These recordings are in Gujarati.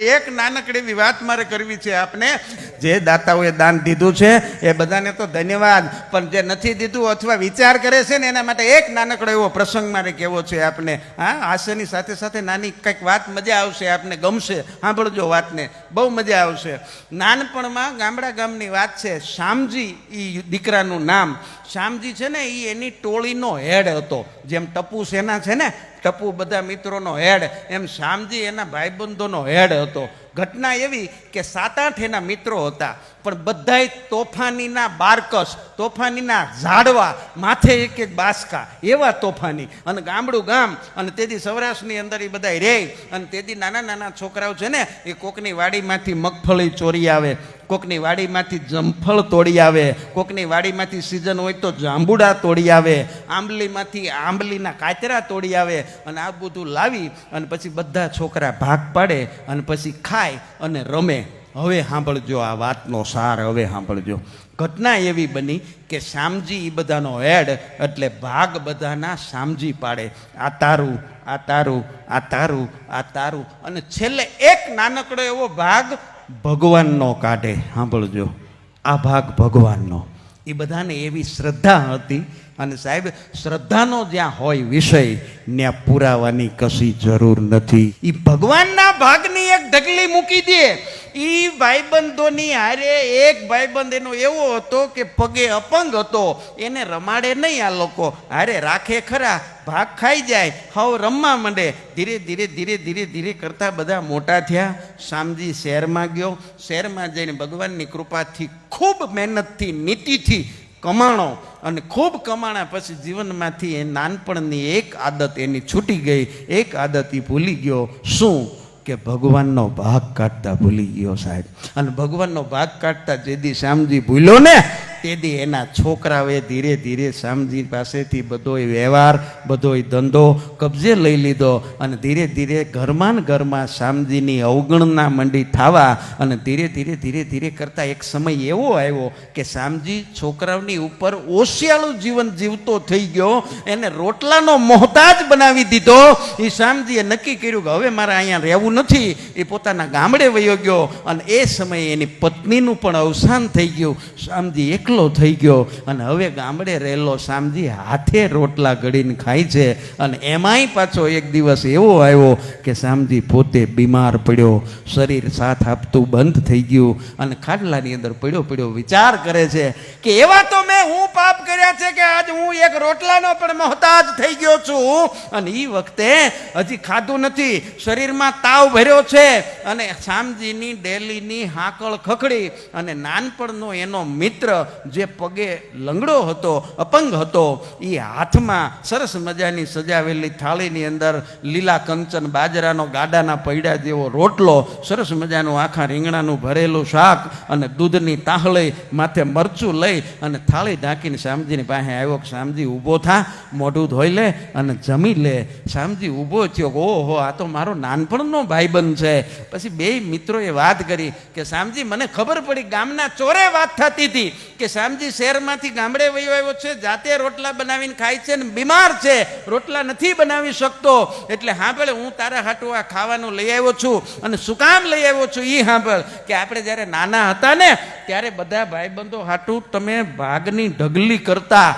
એક નાનકડી એવી વાત મારે કરવી છે આપને. જે દાતાઓએ દાન દીધું છે, એ બધાને તો ધન્યવાદ. પણ જે નથી દીધું અથવા વિચાર કરે છે ને, એના માટે એક નાનકડો એવો પ્રસંગ મારે કહેવો છે આપને. હા, હાસ્યની સાથે સાથે નાની કંઈક વાત મજા આવશે આપને, ગમશે. સાંભળજો વાતને. બહુ મજા આવશે. નાનપણમાં ગામડા ગામની વાત છે, શામજી એ દીકરાનું નામ. શામજી છે ને એ એની ટોળીનો હેડ હતો. જેમ ટપુ સેના છે ને ટપુ બધા મિત્રોનો હેડ, એમ શ્યામજી એના ભાઈબંધોનો હેડ હતો. ઘટના એવી કે સાત આઠ એના મિત્રો હતા, પણ બધાય તોફાનીના બારકસ, તોફાનીના ઝાડવા, માથે એક એક બાસકા, એવા તોફાની. અને ગામડું ગામ, અને તેથી સૌરાષ્ટ્રની અંદર એ બધા રહે અને તેથી નાના નાના છોકરાઓ છે ને, એ કોકની વાડીમાંથી મગફળી ચોરી આવે કોકની વાડીમાંથી જમફળ તોડી આવે, કોકની વાડીમાંથી સિઝન હોય તો જાંબુડા તોડી આવે, આંબલીમાંથી આંબલીના કાચરા તોડી આવે અને આ બધું લાવી અને પછી બધા છોકરા ભાગ પાડે અને પછી ખાય અને રમે. હવે સાંભળજો આ વાતનો સાર, હવે સાંભળજો. ઘટના એવી બની કે શામજી એ બધાનો હેડ એટલે ભાગ બધાના શામજી પાડે. આ તારું આ તારું આ તારું આ તારું. અને છેલ્લે એક નાનકડો એવો ભાગ ભગવાનનો કાઢે. સાંભળજો. આ ભાગ ભગવાનનો. એ બધાને એવી શ્રદ્ધા હતી અને સાહેબ, શ્રદ્ધાનો જ્યાં હોય વિષય, ત્યાં પુરાવાની કશી જરૂર નથી. એ ભગવાનના ભાગની એક ઢગલી મૂકી દે. એ ભાઈબંધોની હારે એક ભાઈબંધ એનો એવો હતો કે પગે અપંગ હતો. એને રમાડે નહીં આ લોકો. હારે રાખે ખરા, ભાગ ખાઈ જાય, હવ રમવા માંડે. ધીરે ધીરે ધીરે ધીરે ધીરે કરતા બધા મોટા થયા. શામજી શહેરમાં ગયો. શહેરમાં જઈને ભગવાનની કૃપાથી ખૂબ મહેનતથી, નીતિથી કમાણો અને ખૂબ કમાણા પછી જીવનમાંથી એ નાનપણની એક આદત એની છૂટી ગઈ. એક આદત એ ભૂલી ગયો. શું? કે ભગવાનનો ભાગ કાઢતા ભૂલી ગયો સાહેબ. અને ભગવાનનો ભાગ કાઢતા જેદી શ્યામજી ભૂલ્યો ને તેદી એના છોકરાઓએ ધીરે ધીરે શ્યામજી પાસેથી બધોય વ્યવહાર, બધોય ધંધો કબજે લઈ લીધો અને ધીરે ધીરે ઘરમાં ને ઘરમાં શ્યામજીની અવગણના મંડી થવા અને ધીરે ધીરે ધીરે ધીરે કરતાં એક સમય એવો આવ્યો કે શ્યામજી છોકરાઓની ઉપર ઓશિયાળું જીવન જીવતો થઈ ગયો, એને રોટલાનો મોહતાજ બનાવી દીધો. એ શ્યામજીએ નક્કી કર્યું કે હવે મારે અહીંયા રહેવું નથી. એ પોતાના ગામડે વયો ગયો અને એ સમયે એની પત્નીનું પણ અવસાન થઈ ગયું. શ્યામજી એકલો થઈ ગયો અને હવે ગામડે રહેલો શામજી હાથે રોટલા ઘડીને ખાય છે અને એમાંય પાછો એક દિવસ એવો આવ્યો કે શામજી પોતે બીમાર પડ્યો, શરીર સાથ આપતું બંધ થઈ ગયું અને ખાટલાની અંદર પડ્યો પડ્યો વિચાર કરે છે કે એવા તો મેં હું પાપ કર્યા છે કે આજ હું એક રોટલાનો પણ મોહતાજ થઈ ગયો છું અને એ વખતે હજી ખાધું નથી, શરીરમાં તાવ ભર્યો છે અને શામજીની ડેલીની હાકળ ખખડી અને નાનપણનો એનો મિત્ર જે પગે લંગડો હતો, અપંગ હતો એ હાથમાં સરસ મજાની સજાવેલી થાળીની અંદર લીલા કંચન બાજરાનો ગાડાના પૈડા જેવો રોટલો, સરસ મજાનું આખા રીંગણાનું ભરેલું શાક અને દૂધની તાહળી માથે મરચું લઈ અને થાળી ઢાંકીને શામજીની પાસે આવ્યો કે શ્યામજી ઊભો થા, મોઢું ધોઈ લે અને જમી લે. શામજી ઊભો થયો ઓહો, આ તો મારો નાનપણનો ભાઈબંધ છે. પછી બે મિત્રોએ વાત કરી કે શામજી મને ખબર પડી ગામના ચોરે વાત થતી હતી કે શ્યામજી શહેરમાંથી ગામડે વયો આવ્યો છે, જાતે રોટલા બનાવીને ખાય છે ને બીમાર છે, રોટલા નથી બનાવી શકતો. એટલે સાંભળે હું તારા હાટું આ ખાવાનું લઈ આવ્યો છું અને શું કામ લઈ આવ્યો છું એ સાંભળ કે આપણે જ્યારે નાના હતા ને, ત્યારે બધા ભાઈબંધો હાટું તમે ભાગની ઢગલી કરતા.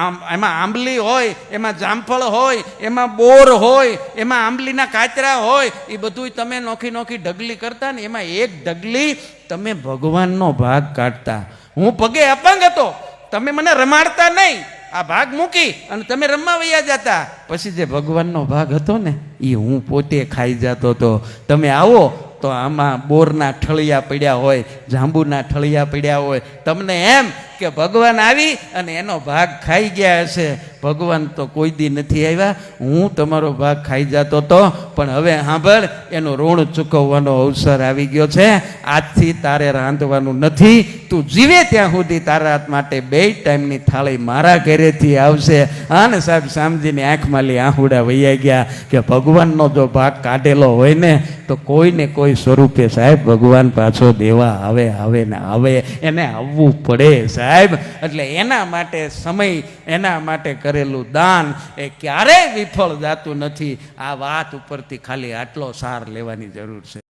આમ, એમાં આંબલી હોય, એમાં જામફળ હોય, એમાં બોર હોય, એમાં આંબલીના કાચરા હોય એ બધુંય તમે નોખી નોખી ઢગલી કરતા ને એમાં એક ઢગલી તમે ભગવાનનો ભાગ કાઢતા. હું પગે અપંગ હતો. તમે મને રમાડતા નહીં. આ ભાગ મૂકી અને તમે રમવા વૈયા જતા. પછી જે ભગવાનનો ભાગ હતો ને એ હું પોતે ખાઈ જતો હતો. તમે આવો તો આમાં બોરના ઠળિયા પડ્યા હોય, જાંબુના ઠળિયા પડ્યા હોય. તમને એમ કે ભગવાન આવી અને એનો ભાગ ખાઈ ગયા હશે. ભગવાન તો કોઈ દી નથી આવ્યા. હું તમારો ભાગ ખાઈ જતો તો, પણ હવે સાંભળ એનો ઋણ ચૂકવવાનો અવસર આવી ગયો છે. આજથી તારે રાંધવાનું નથી. તું જીવે ત્યાં સુધી તારા માટે બે ટાઈમની થાળી મારા ઘરેથી આવશે. હા ને સાહેબ સામજીની આંખમાં લી આહુડા વૈયા ગયા કે ભગવાનનો જો ભાગ કાઢેલો હોય ને, તો કોઈને કોઈ સ્વરૂપે સાહેબ ભગવાન પાછો દેવા આવે આવે ને આવે. એને આવવું પડે સાહેબ, એટલે એના માટે સમય, એના માટે કરેલું દાન એ ક્યારેય વિફળ જાતું નથી. આ વાત ઉપરથી ખાલી આટલો સાર લેવાની જરૂર છે.